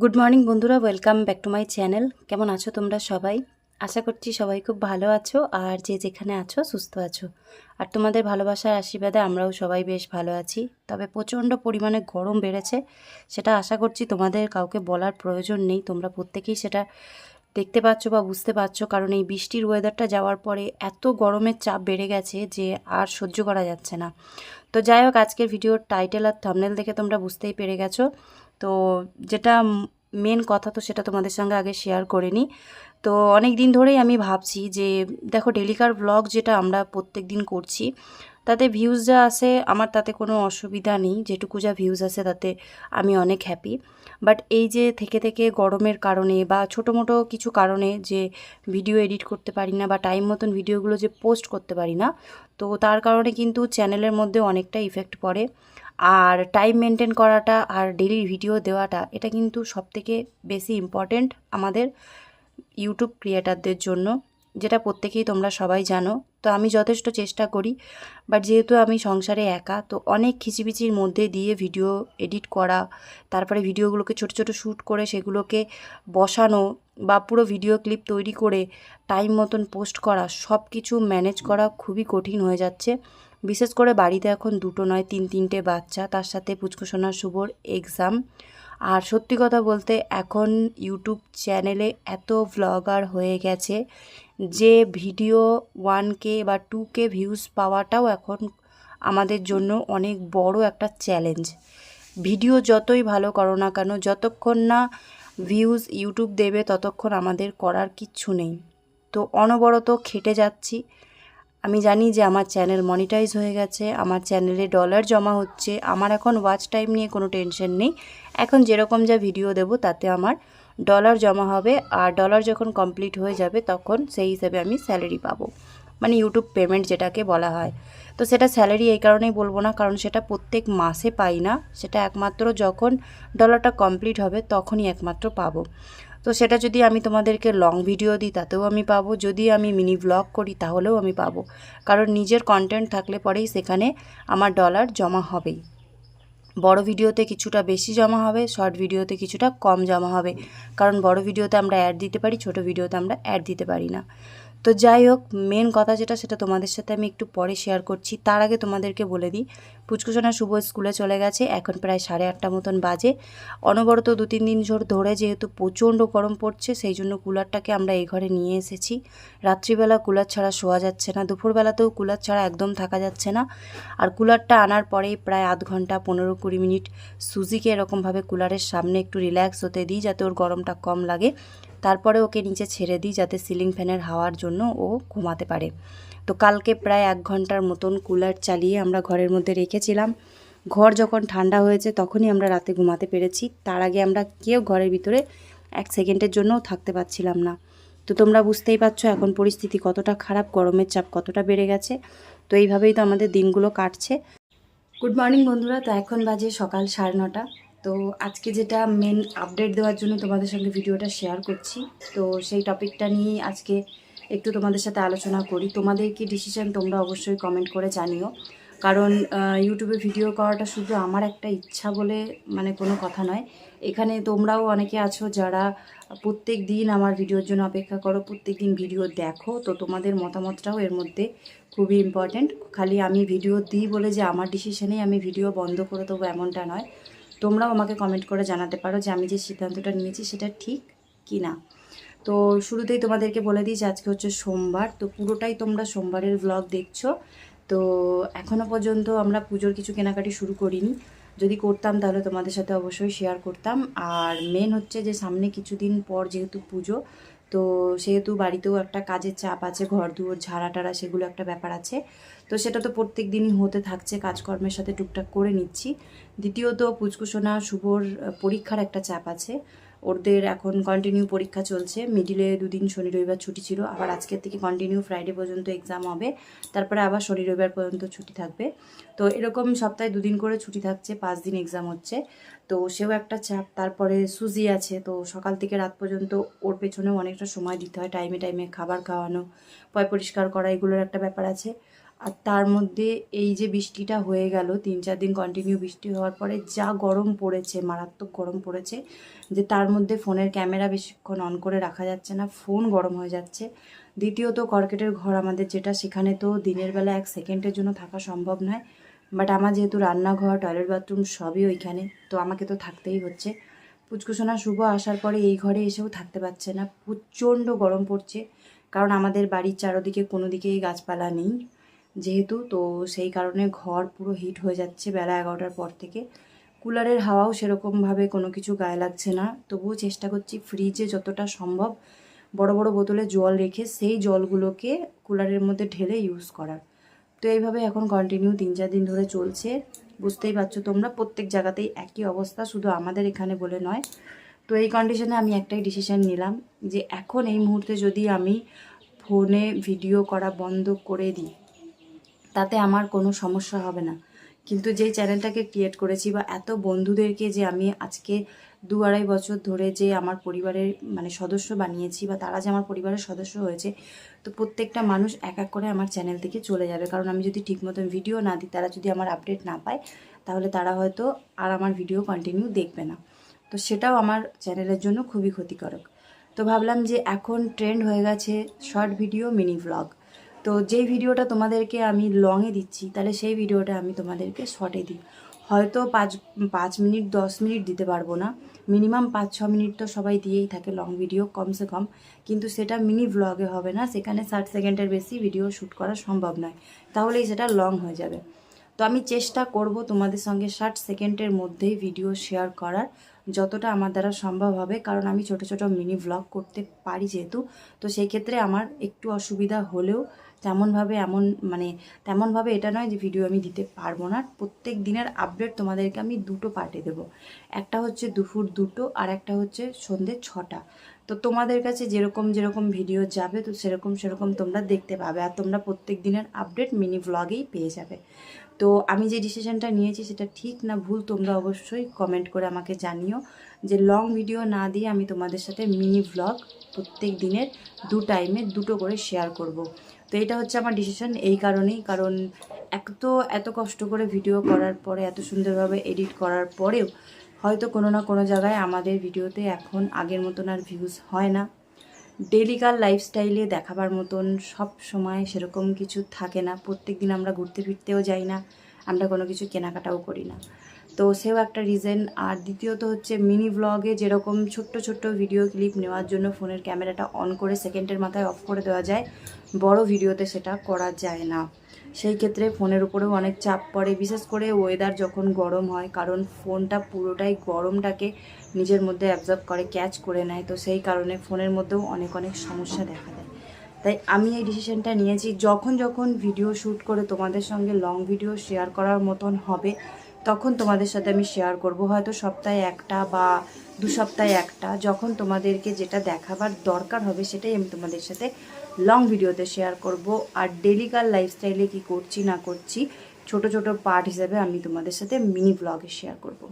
Good morning বন্ধুরা। Welcome back to my channel কেমন আছো তোমরা সবাই? আশা করছি সবাই খুব ভালো আছো আর যে যেখানে আছো, সুস্থ আছো। আর তোমাদের ভালোবাসার আশীর্বাদে আমরাও সবাই বেশ ভালো আছি। তবে প্রচণ্ড পরিমাণে গরম বেড়েছে, সেটা আশা করছি তোমাদের কাউকে বলার প্রয়োজন নেই। তোমরা প্রত্যেকেই সেটা দেখতে পাচ্ছ বা বুঝতে পারছ কারণ এই বৃষ্টির ওয়েদারটা যাওয়ার পরে এত গরমের চাপ বেড়ে গেছে যে আর সহ্য করা যাচ্ছে না। তো যাই হোক, আজকের ভিডিওর টাইটেল আর থামনেল দেখে তোমরা বুঝতেই পেরে গেছো। তো যেটা মেন কথা তো সেটা তোমাদের সঙ্গে আগে শেয়ার করে নিই। তো অনেক দিন ধরেই আমি ভাবছি যে, দেখো ডেলিকার ব্লগ যেটা আমরা প্রত্যেক দিন করছি, তাতে ভিউজ যা আসে আমার তাতে কোনো অসুবিধা নেই, যেটুকু যা ভিউজ আসে তাতে আমি অনেক হ্যাপি বাট এই যে থেকে থেকে গরমের কারণে বা ছোটো মোটো কিছু কারণে যে ভিডিও এডিট করতে পারি না বা টাইম মতন ভিডিওগুলো যে পোস্ট করতে পারি না, তো তার কারণে কিন্তু চ্যানেলের মধ্যে অনেকটা ইফেক্ট পড়ে। আর টাইম মেনটেন করাটা আর ডেলি ভিডিও দেওয়াটা, এটা কিন্তু সবথেকে বেশি ইম্পর্টেন্ট আমাদের ইউটিউব ক্রিয়েটারদের জন্য, যেটা প্রত্যেকেই তোমরা সবাই জানো। তো আমি যথেষ্ট চেষ্টা করি বাট যেহেতু আমি সংসারে একা, তো অনেক খিচিবিচির মধ্যে দিয়ে ভিডিও এডিট করা, তারপরে ভিডিওগুলোকে ছোট ছোট শ্যুট করে সেগুলোকে বসানো বা পুরো ভিডিও ক্লিপ তৈরি করে টাইম মতন পোস্ট করা সব কিছু ম্যানেজ করা খুবই কঠিন হয়ে যাচ্ছে। বিশেষ করে বাড়িতে এখন দুটো নয়, তিন তিনটে বাচ্চা, তার সাথে পুচকুসোনা শুভর এক্সাম আর সত্যি কথা বলতে এখন ইউটিউব চ্যানেলে এত ভ্লগার হয়ে গেছে যে ভিডিও ওয়ান কে বা টু কে ভিউজ পাওয়াটাও এখন আমাদের জন্য অনেক বড় একটা চ্যালেঞ্জ ভিডিও যতই ভালো করো না কেন, যতক্ষণ না ভিউজ ইউটিউব দেবে ততক্ষণ আমাদের করার কিচ্ছু নেই। তো অনবরত খেটে যাচ্ছি। আমি জানি যে আমার চ্যানেল মনিটাইজ হয়ে গেছে, আমার চ্যানেলে ডলার জমা হচ্ছে, আমার এখন ওয়াচ টাইম নিয়ে কোনো টেনশন নেই। এখন যেরকম যা ভিডিও দেব, তাতে আমার ডলার জমা হবে, আর ডলার যখন কমপ্লিট হয়ে যাবে, তখন সেই হিসেবে আমি স্যালারি পাবো। মানে ইউটিউব পেমেন্ট যেটাকে বলা হয়। তো সেটা স্যালারি এই কারণেই বলব না, কারণ সেটা প্রত্যেক মাসে পাই না। সেটা একমাত্র যখন ডলারটা কমপ্লিট হবে তখনই একমাত্র পাবো। তো সেটা যদি আমি তোমাদেরকে লং ভিডিও দিই, তাতেও আমি পাবো। যদি আমি মিনি ব্লগ করি, তাহলেও আমি পাবো। কারণ নিজের কন্টেন্ট থাকলে পরেই সেখানে আমার ডলার জমা হবেই। বড় ভিডিওতে কিছুটা বেশি জমা হবে শর্ট ভিডিওতে কিছুটা কম জমা হবে। কারণ বড় ভিডিওতে আমরা অ্যাড দিতে পারি, ছোট ভিডিওতে আমরা অ্যাড দিতে পারি না। তো যাই হোক মেন কথা যেটা, সেটা তোমাদের সাথে আমি একটু পরে শেয়ার করছি। তার আগে তোমাদেরকে বলে দিই, পুচকুসোনা শুভ স্কুলে চলে গেছে, এখন প্রায় সাড়ে আটটা মতন বাজে। অনবরত দু তিন দিন ঝোর ধরে যেহেতু প্রচণ্ড গরম পড়ছে, সেই জন্য কুলারটাকে আমরা এই ঘরে নিয়ে এসেছি। রাত্রিবেলা কুলার ছাড়া শোয়া যাচ্ছে না, দুপুরবেলাতেও কুলার ছাড়া একদম থাকা যাচ্ছে না। আর কুলারটা আনার পরেই প্রায় আধ ঘণ্টা, পনেরো কুড়ি মিনিট, সুজিকে এরকমভাবে কুলারের সামনে একটু রিল্যাক্স হতে দিই, যাতে ওর গরমটা কম লাগে। তারপরে ওকে নিচে ছেড়ে দিই যাতে সিলিং ফ্যানের হাওয়ার জন্য ও ঘুমাতে পারে। তো কালকে প্রায় এক ঘণ্টার মতন কুলার চালিয়ে আমরা ঘরের মধ্যে রেখেছিলাম। ঘর যখন ঠান্ডা হয়েছে তখনই আমরা রাতে ঘুমাতে পেরেছি। তার আগে আমরা কেউ ঘরের ভিতরে এক সেকেন্ডের জন্যও থাকতে পারছিলাম না। তো তোমরা বুঝতেই পারছ এখন পরিস্থিতি কতটা খারাপ, গরমের চাপ কতটা বেড়ে গেছে। তো এইভাবেই তো আমাদের দিনগুলো কাটছে। গুড মর্নিং বন্ধুরা, তো এখন বাজে সকাল সাড়ে নটা। তো আজকে যেটা মেন আপডেট দেওয়ার জন্য তোমাদের সঙ্গে ভিডিওটা শেয়ার করছি। তো সেই টপিকটা নিয়েই আজকে একটু তোমাদের সাথে আলোচনা করি। তোমাদের কি ডিসিশন তোমরা অবশ্যই কমেন্ট করে জানিও। কারণ ইউটিউবে ভিডিও করাটা শুধু আমার একটা ইচ্ছা বলে মানে কোনো কথা নয়। এখানে তোমরাও অনেকে আছো যারা প্রত্যেক দিন আমার ভিডিওর জন্য অপেক্ষা করো, প্রত্যেক দিন ভিডিও দেখো। তো তোমাদের মতামতটাও এর মধ্যে খুবই ইম্পর্ট্যান্ট খালি আমি ভিডিও দিই বলে যে আমার ডিসিশানেই আমি ভিডিও বন্ধ করে দেবো এমনটা নয়। তোমরাও আমাকে কমেন্ট করে জানাতে পারো যে আমি যে সিদ্ধান্তটা নিয়েছি সেটা ঠিক কি না তো শুরুতেই তোমাদেরকে বলে দিই যে আজকে হচ্ছে সোমবার, তো পুরোটাই তোমরা সোমবারের ব্লগ দেখছ। তো এখনও পর্যন্ত আমরা পুজোর কিছু কেনাকাটি শুরু করিনি। যদি করতাম তাহলে তোমাদের সাথে অবশ্যই শেয়ার করতাম। আর মেন হচ্ছে যে সামনে কিছুদিন পর যেহেতু পুজো তো সেহেতু বাড়িতেও একটা কাজের চাপ আছে ঘর দুয়ার ঝাড়া টাড়া সেগুলো একটা ব্যাপার আছে। তো সেটা তো প্রত্যেক দিনই হতে থাকছে, কাজকর্মের সাথে টুকটাক করে নিচ্ছি। দ্বিতীয়ত পুচকুসোনা শুভর পরীক্ষার একটা চাপ আছে। ওদের এখন কন্টিনিউ পরীক্ষা চলছে। মিডিলে দুদিন শনি রবিবার ছুটি ছিল। আবার আজকের থেকে কন্টিনিউ ফ্রাইডে পর্যন্ত এক্সাম হবে। তারপরে আবার শনি রবিবার পর্যন্ত ছুটি থাকবে। তো এরকম সপ্তাহে দুদিন করে ছুটি থাকছে, পাঁচ দিন এক্সাম হচ্ছে। তো সেও একটা চাপ। তারপরে সুজি আছে। তো সকাল থেকে রাত পর্যন্ত ওর পেছনেও অনেকটা সময় দিতে হয়। টাইমে টাইমে খাবার খাওয়ানো, পয় পরিষ্কার করা, এগুলোর একটা ব্যাপার আছে। আর তার মধ্যে এই যে বৃষ্টিটা হয়ে গেল, তিন চার দিন কন্টিনিউ বৃষ্টি হওয়ার পরে যা গরম পড়েছে, মারাত্মক গরম পড়েছে, যে তার মধ্যে ফোনের ক্যামেরা বেশিক্ষণ অন করে রাখা যাচ্ছে না ফোন গরম হয়ে যাচ্ছে। দ্বিতীয়ত, কর্কেটের ঘর আমাদের যেটা, সেখানে তো দিনের বেলা এক সেকেন্ডের জন্য থাকা সম্ভব নয় বাট আমার যেহেতু রান্নাঘর টয়লেট বাথরুম সবই ওইখানে, তো আমাকে তো থাকতেই হচ্ছে। পুচকুসোনা শুভ আসার পরে এই ঘরে এসেও থাকতে পারছে না, প্রচণ্ড গরম পড়ছে, কারণ আমাদের বাড়ির চারোদিকে কোনো দিকেই গাছপালা নেই। যেহেতু, তো সেই কারণে ঘর পুরো হিট হয়ে যাচ্ছে বেলা এগারোটার পর থেকে। কুলারের হাওয়াও সেরকমভাবে কোনো কিছু গায়ে লাগছে না। তবুও চেষ্টা করছি ফ্রিজে যতটা সম্ভব বড় বড় বোতলে জল রেখে সেই জলগুলোকে কুলারের মধ্যে ঢেলে ইউজ করার। তো এইভাবে এখন কন্টিনিউ তিন চার দিন ধরে চলছে। বুঝতেই পারছ তোমরা, প্রত্যেক জায়গাতেই একই অবস্থা, শুধু আমাদের এখানে বলে নয়। তো এই কন্ডিশনে আমি একটাই ডিসিশান নিলাম যে এখন এই মুহূর্তে যদি আমি ফোনে ভিডিও করা বন্ধ করে দিই তাতে আমার কোনো সমস্যা হবে না। কিন্তু যেই চ্যানেলটাকে ক্রিয়েট করেছি বা এত বন্ধুদেরকে যে আমি আজকে দু আড়াই বছর ধরে যে আমার পরিবারের মানে সদস্য বানিয়েছি বা তারা যে আমার পরিবারের সদস্য হয়েছে, তো প্রত্যেকটা মানুষ এক এক করে আমার চ্যানেল থেকে চলে যাবে। কারণ আমি যদি ঠিক মতন ভিডিও না দিই, তারা যদি আমার আপডেট না পায়, তাহলে তারা হয়তো আর আমার ভিডিও কন্টিনিউ দেখবে না। তো সেটাও আমার চ্যানেলের জন্য খুবই ক্ষতিকারক। তো ভাবলাম যে এখন ট্রেন্ড হয়ে গেছে শর্ট ভিডিও মিনি ভ্লগ তো যেই ভিডিওটা তোমাদেরকে আমি লংয়ে দিচ্ছি, তাহলে সেই ভিডিওটা আমি তোমাদেরকে শর্টে দিই। হয়তো পাঁচ পাঁচ মিনিট, দশ মিনিট দিতে পারব না। মিনিমাম পাঁচ, ছ মিনিট তো সবাই দিয়েই থাকে লং ভিডিও কমসে কম। কিন্তু সেটা মিনি ভ্লগে হবে না, সেখানে ষাট সেকেন্ডের বেশি ভিডিও শ্যুট করা সম্ভব নয়। তাহলেই সেটা লং হয়ে যাবে। তো আমি চেষ্টা করব তোমাদের সঙ্গে ষাট সেকেন্ডের মধ্যেই ভিডিও শেয়ার করার, যতটা আমার দ্বারা সম্ভব হবে। কারণ আমি ছোট ছোট মিনি ভ্লগ করতে পারি যেহেতু। তো সেই ক্ষেত্রে আমার একটু অসুবিধা হলেও তেমনভাবে এমন মানে তেমনভাবে এটা নয় যে ভিডিও আমি দিতে পারব না। প্রত্যেক দিনের আপডেট তোমাদেরকে আমি দুটো পার্টে দেবো। একটা হচ্ছে দুপুর দুটো আর একটা হচ্ছে সন্ধ্যে ছটা। তো তোমাদের কাছে যেরকম যেরকম ভিডিও যাবে, তো সেরকম সেরকম তোমরা দেখতে পাবে আর তোমরা প্রত্যেক দিনের আপডেট মিনি ভ্লগেই পেয়ে যাবে। তো আমি যে ডিসিশানটা নিয়েছি সেটা ঠিক না ভুল, তোমরা অবশ্যই কমেন্ট করে আমাকে জানিও যে লং ভিডিও না দিয়ে আমি তোমাদের সাথে মিনি ভ্লগ প্রত্যেক দিনের দু টাইমে দুটো করে শেয়ার করব। তো এটা হচ্ছে আমার ডিসিশন এই কারণেই। কারণ এক তো, এত কষ্ট করে ভিডিও করার পরে, এত সুন্দরভাবে এডিট করার পরেও হয়তো কোনো না কোনো জায়গায় আমাদের ভিডিওতে এখন আগের মতন আর ভিউজ হয় না। ডেলিকার লাইফস্টাইলে দেখাবার মতন সব সময় সেরকম কিছু থাকে না। প্রত্যেক দিন আমরা ঘুরতে ফিরতেও যাই না। আমরা কোনো কিছু কেনাকাটাও করি না। তো সেও একটা রিজন আর দ্বিতীয়ত হচ্ছে মিনি ব্লগে যেরকম ছোট্ট ছোট্ট ভিডিও ক্লিপ নেওয়ার জন্য ফোনের ক্যামেরাটা অন করে সেকেন্ডের মাথায় অফ করে দেওয়া যায়, বড় ভিডিওতে সেটা করা যায় না। সেই ক্ষেত্রে ফোনের উপরেও অনেক চাপ পড়ে, বিশেষ করে ওয়েদার যখন গরম হয়, কারণ ফোনটা পুরোটাই গরমটাকে নিজের মধ্যে অ্যাবজর্ব করে ক্যাচ করে নেয়। তো সেই কারণে ফোনের মধ্যেও অনেক অনেক সমস্যা দেখা দেয়। তাই আমি এই ডিসিশনটা নিয়েছি। যখন যখন ভিডিও শ্যুট করে তোমাদের সঙ্গে লং ভিডিও শেয়ার করার মতন হবে তখন তোমাদের সাথে আমি শেয়ার করব। হয়তো সপ্তাহে একটা বা দু সপ্তাহে একটা। যখন তোমাদেরকে যেটা দেখাবার দরকার হবে, সেটাই আমি তোমাদের সাথে লং ভিডিওতে শেয়ার করব। আর ডেলিকার লাইফস্টাইলে কি করছি, না করছি, ছোট ছোট পার্ট হিসেবে আমি তোমাদের সাথে মিনি ব্লগে শেয়ার করব।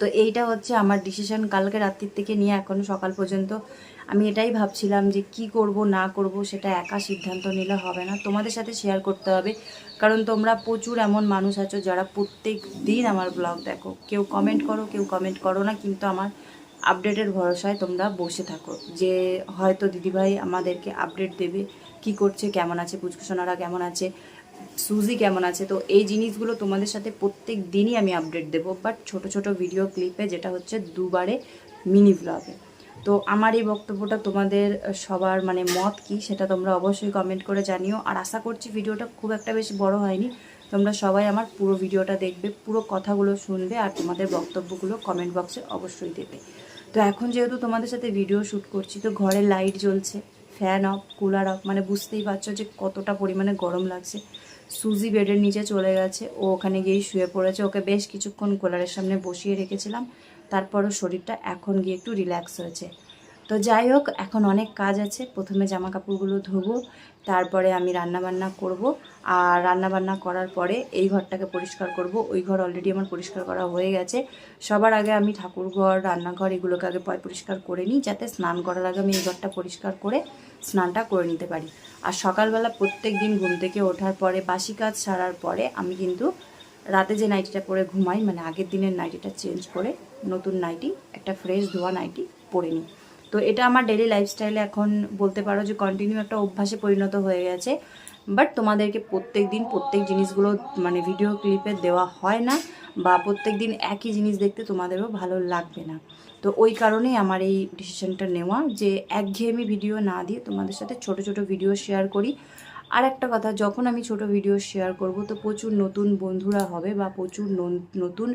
তো এইটা হচ্ছে আমার ডিসিশন কালকে রাত্রির থেকে নিয়ে এখনও সকাল পর্যন্ত আমি এটাই ভাবছিলাম যে কি করব, না করব, সেটা একা সিদ্ধান্ত নিলে হবে না। তোমাদের সাথে শেয়ার করতে হবে। কারণ তোমরা প্রচুর এমন মানুষ আছো যারা প্রত্যেক দিন আমার ব্লগ দেখো। কেউ কমেন্ট করো, কেউ কমেন্ট করো না, কিন্তু আমার আপডেটের ভরসায় তোমরা বসে থাকো। যে হয়তো দিদিভাই আমাদেরকে আপডেট দেবে, কি করছে, কেমন আছে পুচকুসোনারা কেমন আছে, সুজি কেমন আছে, তো এই জিনিসগুলো তোমাদের সাথে প্রত্যেক দিনই আমি আপডেট দেবো। বাট ছোট ছোট ভিডিও ক্লিপে যেটা হচ্ছে দুবারে মিনি ব্লগে তো আমার এই বক্তব্যটা তোমাদের সবার মানে মত কি সেটা তোমরা অবশ্যই কমেন্ট করে জানিও। আর আশা করছি ভিডিওটা খুব একটা বেশি বড় হয়নি। তোমরা সবাই আমার পুরো ভিডিওটা দেখবে, পুরো কথাগুলো শুনবে আর তোমাদের বক্তব্যগুলো কমেন্ট বক্সে অবশ্যই দেবে। তো এখন যেহেতু তোমাদের সাথে ভিডিও শ্যুট করছি, তো ঘরে লাইট জ্বলছে ফ্যান অফ কুলার অফ মানে বুঝতেই পারছ যে কতটা পরিমাণে গরম লাগছে। সুজি বেডের নিচে চলে গেছে, ও ওখানে গিয়েই শুয়ে পড়েছে। ওকে বেশ কিছুক্ষণ কুলারের সামনে বসিয়ে রেখেছিলাম। তারপরও শরীরটা এখন গিয়ে একটু রিল্যাক্স হয়েছে। তো যাই হোক, এখন অনেক কাজ আছে। প্রথমে জামা কাপড়গুলো ধোবো, তারপরে আমি রান্না বান্না করব। আর রান্না বান্না করার পরে এই ঘরটাকে পরিষ্কার করব। ওই ঘর অলরেডি আমার পরিষ্কার করা হয়ে গেছে। সবার আগে আমি ঠাকুর ঘর রান্নাঘর এগুলোকে আগে পয় পরিষ্কার করে নিই, যাতে স্নান করার আগে আমি এই ঘরটা পরিষ্কার করে স্নানটা করে নিতে পারি। আর সকালবেলা প্রত্যেক দিন ঘুম থেকে ওঠার পরে বাসি কাজ সারার পরে আমি কিন্তু রাতে যে নাইটিটা পরে ঘুমাই মানে আগের দিনের নাইটিটা চেঞ্জ করে নতুন নাইটি একটা ফ্রেশ ধোয়া নাইটি পরে নিই। তো এটা আমার ডেলি লাইফস্টাইলে এখন বলতে পারো যে কন্টিনিউ একটা অভ্যাসে পরিণত হয়ে গেছে। বাট তোমাদেরকে প্রত্যেক দিন প্রত্যেক জিনিসগুলো মানে ভিডিও ক্লিপে দেওয়া হয় না বা প্রত্যেক দিন একই জিনিস দেখতে তোমাদেরও ভালো লাগবে না। তো ওই কারণেই আমার এই ডিসিশনটা নেওয়া যে একঘেয়েমি ভিডিও না দিয়ে তোমাদের সাথে ছোট ছোট ভিডিও শেয়ার করি। আর একটা কথা, যখন আমি ছোট ভিডিও শেয়ার করব, তো প্রচুর নতুন বন্ধুরা হবে বা প্রচুর নতুন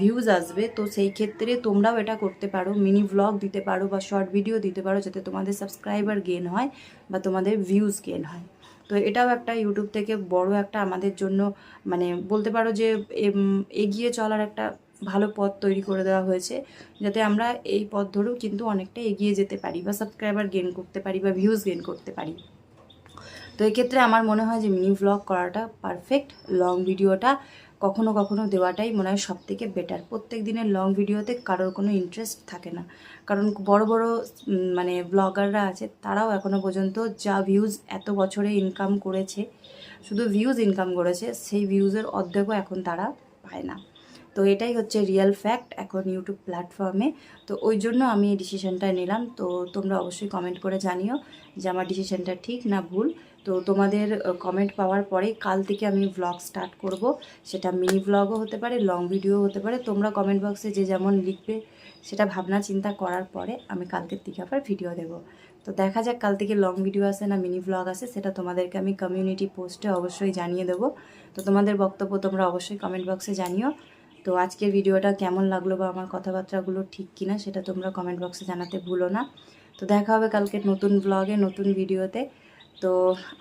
ভিউজ আসবে। তো সেই ক্ষেত্রে তোমরাও এটা করতে পারো মিনি ভ্লগ দিতে পারো বা শর্ট ভিডিও দিতে পারো, যাতে তোমাদের সাবস্ক্রাইবার গেন হয় বা তোমাদের ভিউজ গেন হয়। তো এটাও একটা ইউটিউব থেকে বড় একটা আমাদের জন্য মানে বলতে পারো যে এগিয়ে চলার একটা ভালো পথ তৈরি করে দেওয়া হয়েছে, যাতে আমরা এই পথ ধরেও কিন্তু অনেকটা এগিয়ে যেতে পারি বা সাবস্ক্রাইবার গেন করতে পারি বা ভিউজ গেন করতে পারি। তো এক্ষেত্রে আমার মনে হয় যে মিনি ভ্লগ করাটা পারফেক্ট লং ভিডিওটা কখনো কখনো দেওয়াটাই মনে হয় সব থেকে বেটার প্রত্যেক দিনের লং ভিডিওতে কারোর কোনো ইন্টারেস্ট থাকে না। কারণ বড় বড় মানে ব্লগাররা আছে, তারাও এখনও পর্যন্ত যা ভিউজ এত বছরে ইনকাম করেছে, শুধু ভিউজ ইনকাম করেছে, সেই ভিউজের অর্ধেকও এখন তারা পায় না। তো এটাই হচ্ছে রিয়েল ফ্যাক্ট এখন ইউটিউব প্ল্যাটফর্মে তো ওই জন্য আমি এই ডিসিশানটা নিলাম। তো তোমরা অবশ্যই কমেন্ট করে জানিও যে আমার ডিসিশানটা ঠিক না ভুল। তো তোমাদের কমেন্ট পাওয়ার পরেই কাল থেকে আমি ব্লগ স্টার্ট করব। সেটা মিনি ভ্লগও হতে পারে লং ভিডিও হতে পারে। তোমরা কমেন্ট বক্সে যে যেমন লিখবে সেটা ভাবনা চিন্তা করার পরে আমি কালকের থেকে আবার ভিডিও দেবো। তো দেখা যাক কাল থেকে লং ভিডিও আসে না মিনি ব্লগ আসে, সেটা তোমাদেরকে আমি কমিউনিটি পোস্টে অবশ্যই জানিয়ে দেবো। তো তোমাদের বক্তব্য তোমরা অবশ্যই কমেন্ট বক্সে জানিও। তো আজকের ভিডিওটা কেমন লাগল বা আমার কথাবার্তাগুলো ঠিক কিনা, সেটা তোমরা কমেন্ট বক্সে জানাতে ভুলো না। তো দেখা হবে কালকে নতুন ব্লগে নতুন ভিডিওতে তো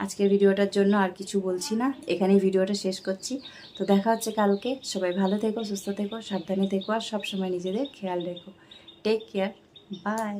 আজকের ভিডিওটার জন্য আর কিছু বলছি না। এখানেই ভিডিওটা শেষ করছি। তো দেখা হচ্ছে কালকে। সবাই ভালো থেকো, সুস্থ থেকো, সাবধানে থেকো আর সবসময় নিজেদের খেয়াল রেখো। Take care bye